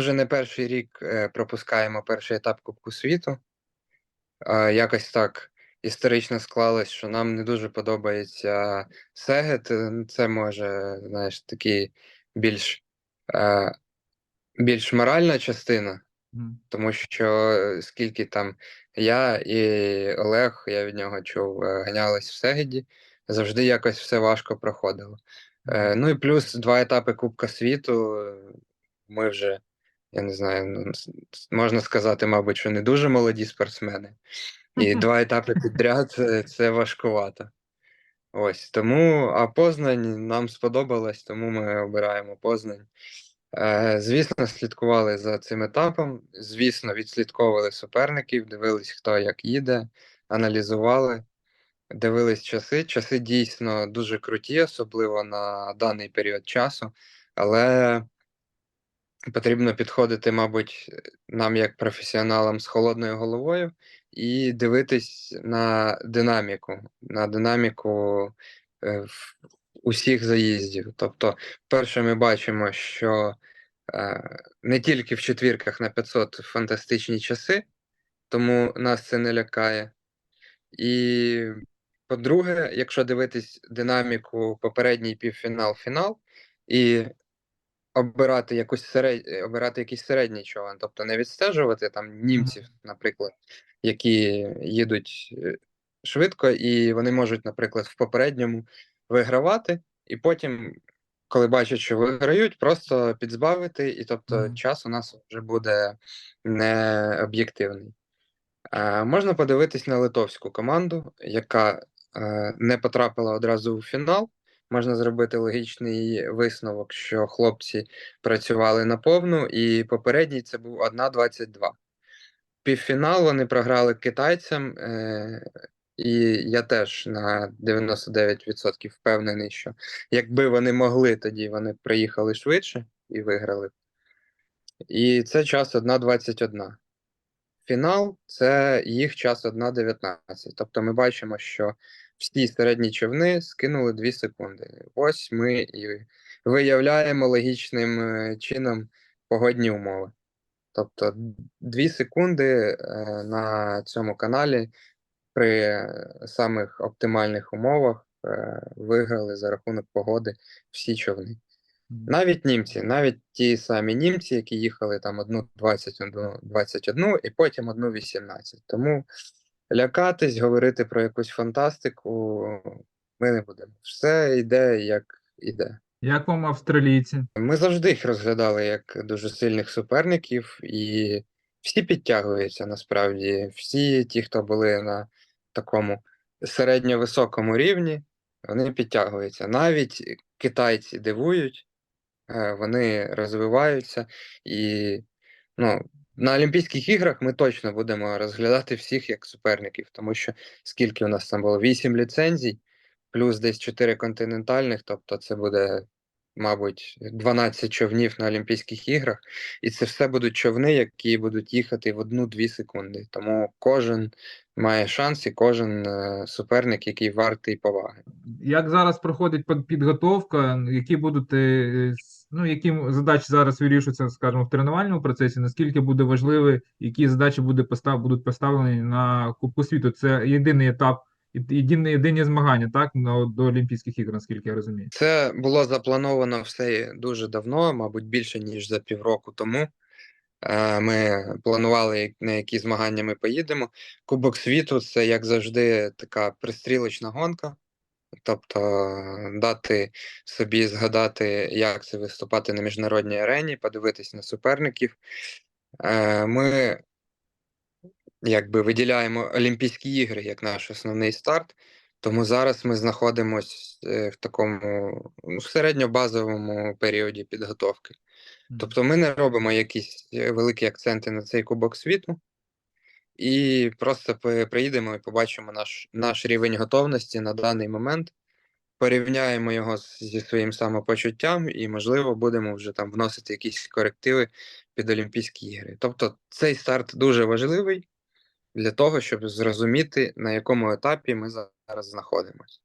вже не перший рік е, пропускаємо перший етап Кубку світу. Якось так історично склалось, що нам не дуже подобається Сегет. Е, Це може, знаєш, такий більш, е, більш моральна частина, тому що скільки там я і Олег, я від нього чув, ганялись в Сегеді, завжди якось все важко проходило. Ну і плюс два етапи Кубка світу. Ми вже, я не знаю, ну, можна сказати, мабуть, що не дуже молоді спортсмени. І два етапи підряд це, це важкувато. Ось тому, а Познань нам сподобалось, тому ми обираємо Познань. Е, звісно, слідкували за цим етапом. Звісно, відслідковували суперників, дивились, хто як їде, аналізували, дивились часи. Часи дійсно дуже круті, особливо на даний період часу, але потрібно підходити, мабуть, нам як професіоналам з холодною головою і дивитись на динаміку, на динаміку е, усіх заїздів. Тобто, перше, ми бачимо, що е, не тільки в четвірках на 500 фантастичні часи, тому нас це не лякає. І, по-друге, якщо дивитись динаміку попередній півфінал-фінал і обирати якусь серед... обирати якийсь середній човен, тобто не відстежувати там німців, наприклад, які їдуть е, швидко, і вони можуть, наприклад, в попередньому вигравати, і потім, коли бачать, що виграють, просто підзбавити, і тобто Мгм. час у нас вже буде не об'єктивний. Е, Можна подивитись на литовську команду, яка е, не потрапила одразу у фінал. Можна зробити логічний висновок, що хлопці працювали наповну, і попередній це був 1-22. Півфінал вони програли китайцям, е, і я теж на 99% впевнений, що якби вони могли, тоді вони приїхали швидше і виграли. І це час 1-21. Фінал це їх час 1.19. Тобто ми бачимо, що всі середні човни скинули 2 секунди. Ось ми і виявляємо логічним е, чином погодні умови. Тобто 2 секунди е, на цьому каналі при самих оптимальних умовах е, виграли за рахунок погоди всі човни. Навіть німці, навіть ті самі німці, які їхали там одну 21, 21 і потім одну 18. Тому лякатись, говорити про якусь фантастику ми не будемо. Все йде як іде. Як вам австралійці? Ми завжди їх розглядали як дуже сильних суперників, і всі підтягуються насправді. Всі ті, хто були на такому середньо-високому рівні, вони підтягуються. Навіть китайці дивують, е, вони розвиваються. І ну, на Олімпійських іграх ми точно будемо розглядати всіх як суперників, тому що скільки у нас там було? Вісім ліцензій, плюс десь чотири континентальних, тобто це буде мабуть, 12 човнів на Олімпійських іграх, і це все будуть човни, які будуть їхати в одну-дві секунди. Тому кожен має шанс, і кожен е, суперник, який вартий поваги. Як зараз проходить під- підготовка? Які будуть е, ну, які задачі зараз вирішуються, скажімо, в тренувальному процесі? Наскільки буде важливий, які задачі буде постав, будуть поставлені на Кубку світу? Це єдиний етап, єдині, єдині змагання, так? До Олімпійських ігор, наскільки я розумію. Це було заплановано все дуже давно, мабуть, більше ніж за півроку тому. Е, Ми планували, на які змагання ми поїдемо. Кубок світу це, як завжди, така пристрілочна гонка. Тобто е, дати собі згадати, як це виступати на міжнародній арені, подивитись на суперників. Е, Ми якби виділяємо Олімпійські ігри як наш основний старт. Тому зараз ми знаходимося в такому ну, середньобазовому періоді підготовки. Тобто ми не робимо якісь е, великі акценти на цей Кубок світу, і просто приїдемо і побачимо наш, наш рівень готовності на даний момент, порівняємо його зі своїм самопочуттям, і, можливо, будемо вже там вносити якісь корективи під Олімпійські ігри. Тобто цей старт дуже важливий для того, щоб зрозуміти, на якому етапі ми зараз знаходимося.